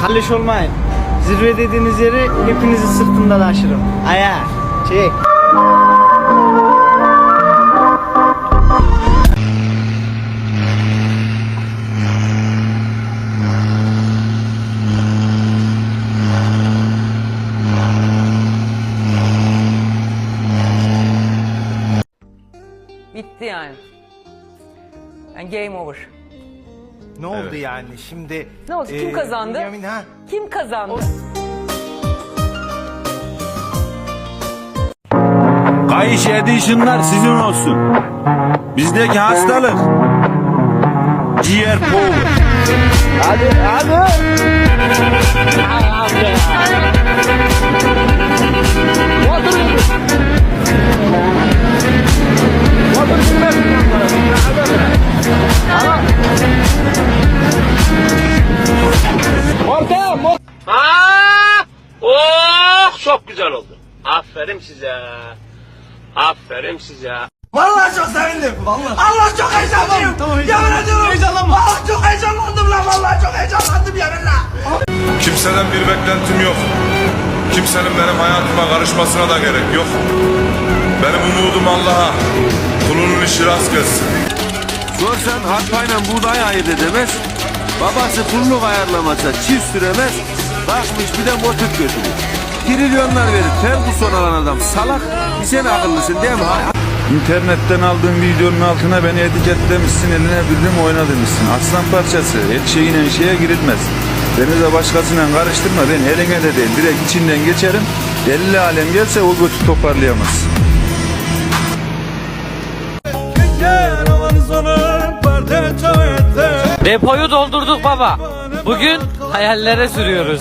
Kalleş olmayın. Zirve dediğiniz yeri hepinizi sırtımda taşırım. Aya. Çek. Bitti yani. Yani game over. Ne oldu yani şimdi? Ne oldu? Kim e, kazandı? Bünyamin, ha? Kim kazandı? Kayış edition'lar sizin olsun. Bizdeki hastalık ciğer power. Hadi hadi. Ha! Oh çok güzel oldu. Aferin size. Aferin size. Vallahi çok sevindim. Vallahi. Allah çok heyecanlıyım. Yemin ediyorum. Heyecanlanma. Allah çok heyecanlandım lan. Vallahi çok heyecanlandım yeminle. Kimseden bir beklentim yok. Kimsenin benim hayatıma karışmasına da gerek yok. Benim umudum Allah'a. Kulunun işi rast gelsin. Sorsan arpayla buğday ayırt edemez. Babası pulluk ayarlamasa çift süremez. Bakmış bir de motor götürür. Trilyonlar verir. Ferguson alan adam salak. Bir sen akıllısın değil mi? İnternetten aldığın videonun altına beni etiketlemişsin, eline bildim oyna demişsin. Aslan parçası, el şeyine şeye girilmez. Beni de başkasıyla karıştırma, ben eline de değil, direkt içinden geçerim. Elli alem gelse o götü toparlayamaz. Depoyu doldurduk baba. Bugün hayallere sürüyoruz.